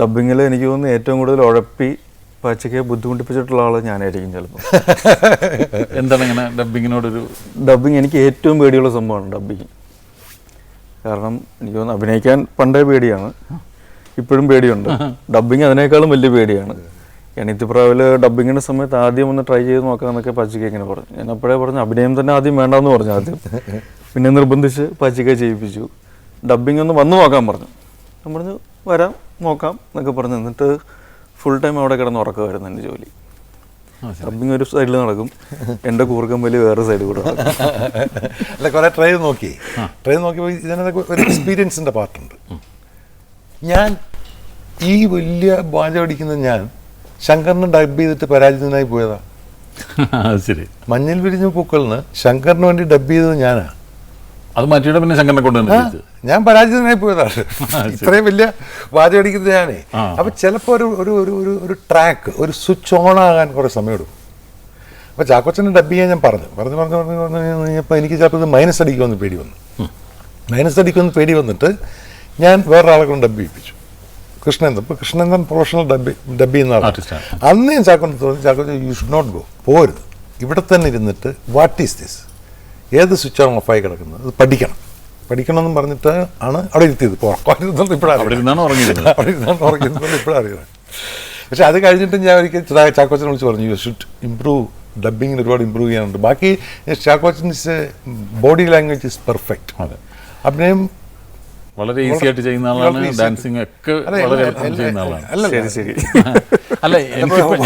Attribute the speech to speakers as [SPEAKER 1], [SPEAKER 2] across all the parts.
[SPEAKER 1] ഡബിങ്ങിൽ എനിക്ക് തോന്നുന്നു ഏറ്റവും കൂടുതൽ ഉഴപ്പി പച്ചയ്ക്ക് ബുദ്ധിമുട്ടിപ്പിച്ചിട്ടുള്ള ആൾ ഞാനായിരിക്കും ചിലപ്പോൾ
[SPEAKER 2] എന്താണ് ഇങ്ങനെ ഡബിങ്ങിനോടൊരു
[SPEAKER 1] ഡബിങ് എനിക്ക് ഏറ്റവും പേടിയുള്ള സംഭവമാണ് ഡബിങ് കാരണം എനിക്ക് തോന്നുന്നു അഭിനയിക്കാൻ പണ്ടേ പേടിയാണ്. ഇപ്പോഴും പേടിയുണ്ട്. ഡബിങ് അതിനേക്കാളും വലിയ പേടിയാണ്. എണീത്തിപ്രാവിൽ ഡബിങ്ങിന്റെ സമയത്ത് ആദ്യം ഒന്ന് ട്രൈ ചെയ്ത് നോക്കാമെന്നൊക്കെ പച്ചയ്ക്ക് ഇങ്ങനെ പറഞ്ഞു. ഞാൻ അപ്പോഴേ പറഞ്ഞു അഭിനയം തന്നെ ആദ്യം വേണ്ടാന്ന് പറഞ്ഞു ആദ്യം. പിന്നെ നിർബന്ധിച്ച് പച്ചയ്ക്ക് ചെയ്യിപ്പിച്ചു. ഡബിങ് ഒന്ന് വന്നു നോക്കാൻ പറഞ്ഞു. ഞാൻ പറഞ്ഞു വരാം. നോക്കാം എന്നൊക്കെ പറഞ്ഞു എന്നിട്ട് ഫുൾ ടൈം അവിടെ കിടന്ന് ഉറക്കമായിരുന്നു എന്റെ ജോലി. റബ്ബിങ് ഒരു സൈഡിൽ നടക്കും എന്റെ കൂർക്കമ്പലി വേറെ സൈഡിൽ കൂടെ
[SPEAKER 3] അല്ല കുറേ ട്രെയിൻ നോക്കി. ട്രെയിൻ നോക്കിയപ്പോൾ ഇതിനകത്ത് ഒരു എക്സ്പീരിയൻസിന്റെ പാർട്ടുണ്ട് ഞാൻ ഈ വലിയ ബാജ അടിക്കുന്ന ഞാൻ ശങ്കറിന് ഡബ് ചെയ്തിട്ട് പരാജിതനായി പോയതാ.
[SPEAKER 2] അത് ശരി.
[SPEAKER 3] മഞ്ഞിൽ വിരിഞ്ഞ പൂക്കളിന് ശങ്കറിന് വേണ്ടി ഡബ് ചെയ്തത് ഞാനാ.
[SPEAKER 2] അത് മാറ്റിയുടെ പിന്നെ ശങ്കരനെ കൊണ്ട്.
[SPEAKER 3] ഞാൻ പരാജിതനായി പോയതാണ്. ഇത്രയും വലിയ വാചകം അടിക്കുന്നത് ഞാനേ. അപ്പൊ ചിലപ്പോൾ ഒരു ഒരു ഒരു ഒരു ഒരു ട്രാക്ക് ഒരു സ്വിച്ച് ഓൺ ആകാൻ കുറേ സമയമെടുക്കും. അപ്പോൾ ചാക്കോച്ചനെ ഡബ് ചെയ്യാൻ ഞാൻ പറഞ്ഞു. പറഞ്ഞു പറഞ്ഞു പറഞ്ഞു പറഞ്ഞു കഴിഞ്ഞപ്പോൾ എനിക്ക് ചിലപ്പോൾ ഇത് മൈനസ് അടിക്കുമെന്ന് പേടി വന്നു. മൈനസ് അടിക്കുമെന്ന് പേടി വന്നിട്ട് ഞാൻ വേറൊരാളെ കൊണ്ട് ഡബ് ചെയ്യിപ്പിച്ചു. കൃഷ്ണേന്ദ്രൻ. ഇപ്പോൾ കൃഷ്ണേന്ദ്രൻ പ്രൊഫഷണൽ ഡബ് ഡബ് ചെയ്യുന്ന ആളാണ്. അന്ന് ഞാൻ ചാക്കോന് തോന്നി Chacko you should not go പോരുത്. ഇവിടെ തന്നെ ഇരുന്നിട്ട് വാട്ട് ഈസ് ദിസ് ഏത് സ്വിച്ചാണ് ഓഫായി കിടക്കുന്നത്? അത് പഠിക്കണം. പഠിക്കണം എന്ന് പറഞ്ഞിട്ട് ആണ് അവിടെ ഇരുത്തിയത്. ഇപ്പോൾ ഉറക്കമായിരുന്നത് ഇപ്പോഴാണ്
[SPEAKER 2] അവിടെ ഇരുന്നാണ് ഉറങ്ങിയിരുന്നത്.
[SPEAKER 3] അവിടെ ഇരുന്നാണ് ഉറങ്ങിയിരുന്നത് ഇപ്പോഴാണ് അറിയുന്നത്. പക്ഷെ അത് കഴിഞ്ഞിട്ട് ഞാൻ ഒരിക്കൽ ചാക്കോച്ചനെ വിളിച്ച് പറഞ്ഞു യു ഷുഡ് ഇമ്പ്രൂവ് ഡബിങ്ങിന് ഒരുപാട് ഇമ്പ്രൂവ് ചെയ്യാനുണ്ട്. ബാക്കി Chackochan is body language is perfect
[SPEAKER 2] അതെ.
[SPEAKER 3] അഭിനയം
[SPEAKER 2] വളരെ ഈസി ആയിട്ട് ചെയ്യുന്ന ആളാണ്. ഡാൻസിങ് ഒക്കെ വളരെ എളുപ്പം ചെയ്യുന്ന ആളാണ്.
[SPEAKER 3] അല്ല,
[SPEAKER 1] ശരി ശരി.
[SPEAKER 2] അല്ല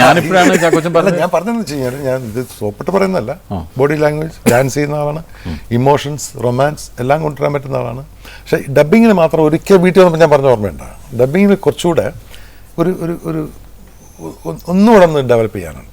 [SPEAKER 2] ഞാനിപ്പോഴാണ് ചാക്കോച്ചൻ പറഞ്ഞത്
[SPEAKER 3] ഞാൻ പറഞ്ഞതെന്ന് വെച്ച് കഴിഞ്ഞാൽ ഞാൻ ഇത് സോപ്പിട്ട് പറയുന്നതല്ല. ബോഡി ലാംഗ്വേജ് ഡാൻസ് ചെയ്യുന്ന ആളാണ്. ഇമോഷൻസ് റൊമാൻസ് എല്ലാം കൊണ്ടുവരാൻ പറ്റുന്ന ആളാണ്. പക്ഷേ ഡബ്ബിങ്ങിന് മാത്രം ഒരിക്കൽ വീട്ടിൽ വന്നപ്പോൾ ഞാൻ പറഞ്ഞ ഓർമ്മയുണ്ട്. ഡബ്ബിങ്ങിന് കുറച്ചുകൂടെ ഒരു ഒരു ഒരു ഒന്നുകൂടെ ഒന്ന് ഡെവലപ്പ് ചെയ്യാനുണ്ട്.